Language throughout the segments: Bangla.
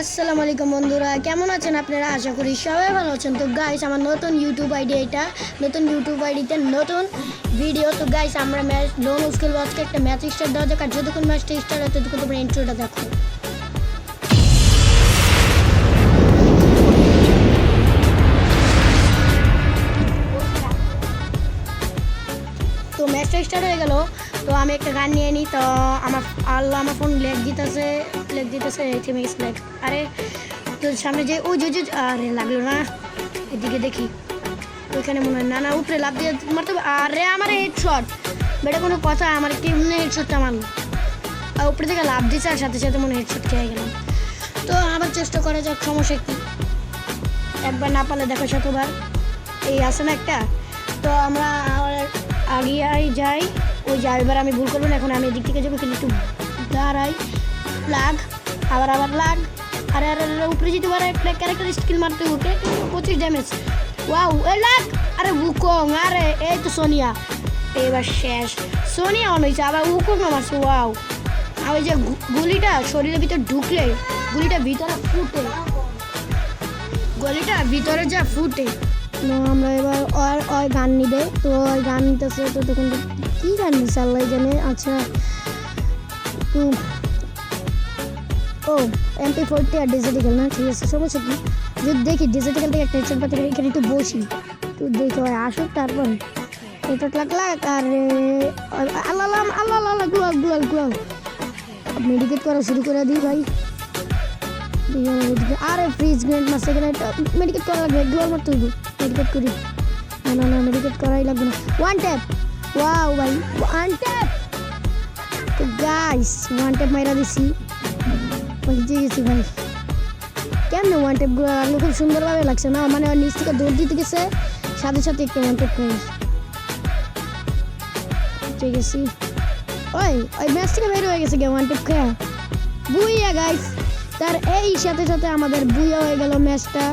আসসালামু আলাইকুম বন্ধুরা, কেমন আছেন আপনারা? আশা করি সবাই ভালো আছেন। তো গাইস আমার নতুন ইউটিউব আইডি এটা। নতুন ইউটিউব আইডিতে নতুন ভিডিও তো গাইস আমরা ম্যাচ লোন স্কুল আজকে একটা ম্যাচ স্টার্ট দেওয়া যাক, আর যতক্ষণ ম্যাচটা স্টার্ট হয়, ততক্ষণ তোমরা ইন্ট্রোটা দেখো। তো ম্যাচটা স্টার্ট হয়ে গেল। তো আমি একটা গান নিয়ে নিই, তো আমার আল্লাহ আমার ফোন লেগ দিতেছে লেগ দিতেছে থেমে গেছে লেগ আরে, তো সামনে যে ওই যে আরে লাগল না। এদিকে দেখি, ওইখানে মনে হয় না না, উপরে লাভ দিয়ে মারতে আরে, আমার হেড শট বেটা, কোনো কথা, আমার কেমনে হেড শটটা মারলো? আর উপরে থেকে লাভ দিচ্ছে আর সাথে সাথে মনে হেড শট খেয়ে গেলাম তো আবার চেষ্টা করা যাক, সমস্যা কি? একবার না পারলে দেখো শতবার। এই আছে না একটা? তো আমরা আগিয়ে যাই, ওই যাই এবার আমি ভুল করব না এখন আমি এদিক থেকে যাব, কিন্তু একটু দাঁড়াই। লাগ আবার আবার লাগ আরে আরে উপরে যেতে পারে, একটা ক্যারেক্টার স্কিল মারতে হবে পঁচিশ ড্যামেজ ওয়াও এ লাগ! আরে উকং আরে, এই তো সোনিয়া। এবার শেষ। সোনিয়া অন হয়েছে, আবার উকং মারছে ওয়াও আর ওই যে গুলিটা শরীরের ভিতরে ঢুকলে, গুলিটা ভিতরে ফুটে। গলিটা ভিতরে যা ফুটে। আমরা এবার গান নিবে। তো ওই গান নিতেছে তো তখন কি গান নিচ্ছে আল্লাহ জানে। আচ্ছা ও এমপি ফোরটি আর ডিজিটাল না? ঠিক আছে, সমস্যা কি? যদি দেখি ডিজিটাল থেকে একটা হেডসেট পাতে, এখানে একটু বসি। তো দেখি ওই আসুক তারপর। এটা লাগ লাগ আর আল্লাহ আল্লাহ আল্লাহ মেডিকেট করা শুরু করে দিই ভাই। আরে ফ্রিজ গ্রেড মারছে এখানে মেডিকেট করা লাগবে। দুয়ার মারতে মেডিকেট করি। না না না করাই লাগবে না। ওয়ান ট্যাপ ওয়াও ভাই ওয়ান ট্যাপ তো গাইস ওয়ান ট্যাপ মাইরা দিছি। পৌঁছে গেছি ভাই। কেমন ওয়ান খুব সুন্দরভাবে লাগছে না? মানে নিচ থেকে দৌড় দিতে গেছে, সাথে সাথে একটা ওয়ান ট্যাপ করে। পৌঁছে গেছি। ওই ওই ম্যাচ থেকে বের হয়ে গেছে গে ওয়ান ট্যাপ খেয়া। বুইয়া গাইস তার এই সাথে সাথে আমাদের বুইয়া হয়ে গেল ম্যাচটা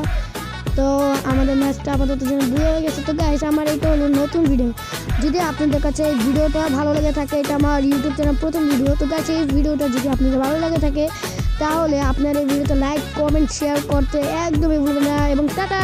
তো আমাদের ম্যাচটা আপাতত যেন বুইয়া হয়ে গেছে। তো গাইস আমার এটা হলো নতুন ভিডিও যদি আপনাদের কাছে এই ভিডিওটা ভালো লেগে থাকে, এটা আমার ইউটিউব চ্যানেল প্রথম ভিডিও তো গাইস এই ভিডিওটা যদি আপনাদের ভালো লেগে থাকে, তাহলে আপনার এই ভিডিওতে লাইক কমেন্ট শেয়ার করতে একদমই ভুলবেন না। এবং টাটা!